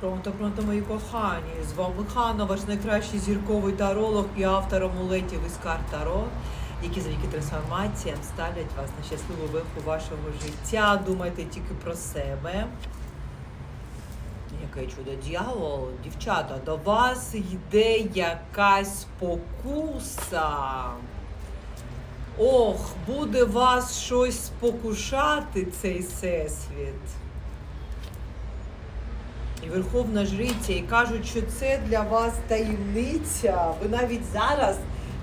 Пронто, пронто, мої кохані. З вами Ханна, ваш найкращий зірковий таролог і автор амулетів із карт Таро, які завдяки трансформаціям ставлять вас на щасливу виху вашого життя. Думайте тільки про себе. Яке чудо дьявол, дівчата, до вас йде якась спокуса. Ох, буде вас щось спокушати цей всесвіт. І Верховна Жриця, і кажуть, що це для вас таємниця. Ви навіть зараз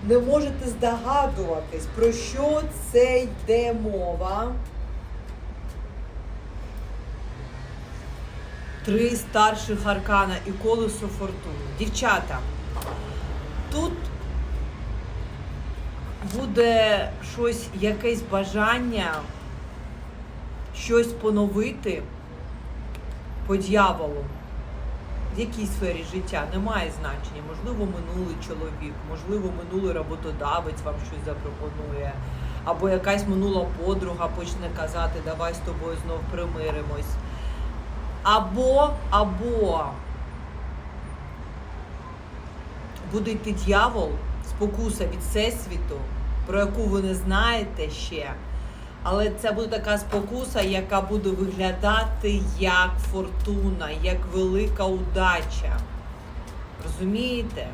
не можете здогадуватись, про що це йде мова. Три старших аркана і колесо фортуни. Дівчата, тут буде щось, якесь бажання, щось поновити по дьяволу. В якій сфері життя немає значення. Можливо, минулий чоловік, можливо, минулий роботодавець вам щось запропонує, або якась минула подруга почне казати, давай з тобою знов примиримось. Або, або буде йти дьявол, спокуса від всесвіту, про яку ви не знаєте ще. Але це буде така спокуса, яка буде виглядати як фортуна, як велика удача. Розумієте?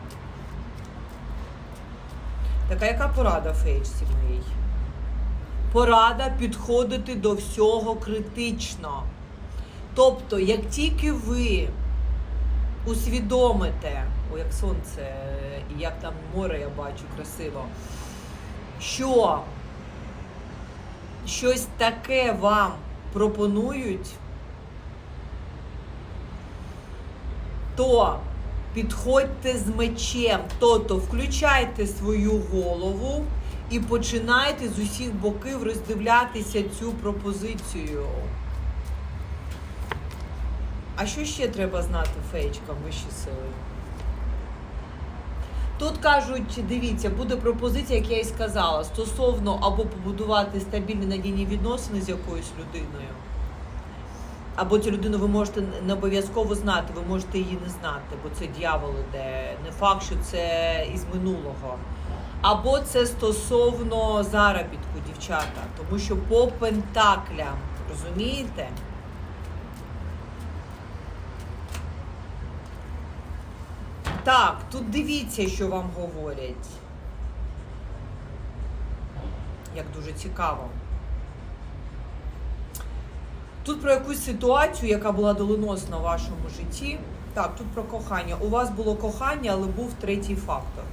Така яка порада фейчці моїй? Порада підходити до всього критично. Тобто, як тільки ви усвідомите, о, як сонце, як там море я бачу красиво, що щось таке вам пропонують, то підходьте з мечем, тобто включайте свою голову і починайте з усіх боків роздивлятися цю пропозицію. А що ще треба знати феєчкам вищі сили? Тут кажуть, дивіться, буде пропозиція, як я і сказала, стосовно або побудувати стабільні надійні відносини з якоюсь людиною. Або цю людину ви можете не обов'язково знати, ви можете її не знати, бо це дьявол іде. Не факт, що це із минулого. Або це стосовно заробітку, дівчата. Тому що по пентаклям, розумієте? Так, тут дивіться, що вам говорять. Як дуже цікаво. Тут про якусь ситуацію, яка була доленосна в вашому житті. Так, тут про кохання. У вас було кохання, але був третій фактор.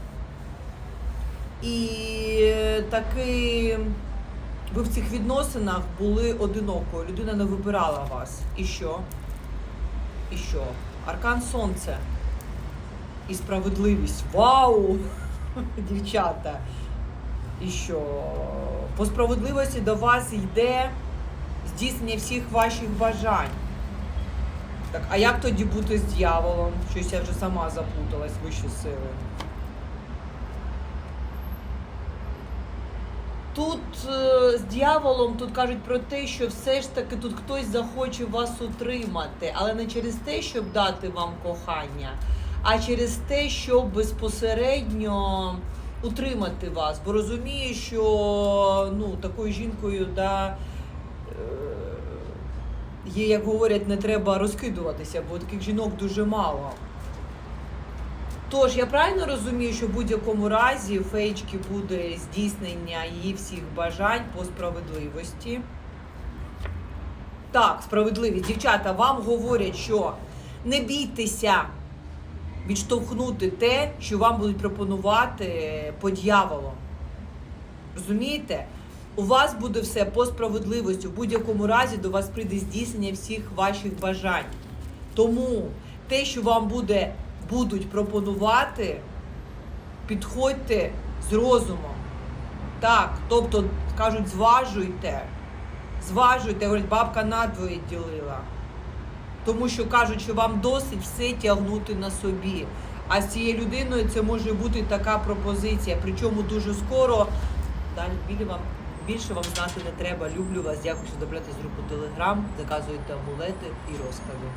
І таки ви в цих відносинах були одинокою. Людина не вибирала вас. І що? І що? Аркан Сонце і справедливість. Вау! Дівчата! І що? По справедливості до вас йде здійснення всіх ваших бажань. Так, а як тоді бути з дьяволом? Щось я вже сама запуталась вищі сили. Тут е, з дьяволом тут кажуть про те, що все ж таки тут хтось захоче вас утримати, але не через те, щоб дати вам кохання, а через те, щоб безпосередньо утримати вас. Бо розуміє, що ну, такою жінкою да, е, є, як говорять, не треба розкидуватися, бо таких жінок дуже мало. Тож, я правильно розумію, що в будь-якому разі у феєчки буде здійснення її всіх бажань по справедливості. Так, справедливість. Дівчата, вам говорять, що не бійтеся відштовхнути те, що вам будуть пропонувати по дьяволу. Розумієте? У вас буде все по справедливості. В будь-якому разі до вас прийде здійснення всіх ваших бажань. Тому те, що вам буде, будуть пропонувати, підходьте з розумом. Так, тобто, кажуть, зважуйте. Зважуйте, говорить, бабка надвоє ділила. Тому що кажуть, що вам досить все тягнути на собі. А з цією людиною це може бути така пропозиція. Причому дуже скоро. Далі білі вам більше вам знати не треба. Люблю вас. Дякую, що добрати з групу Телеграм. Заказуєте амулети і розклади.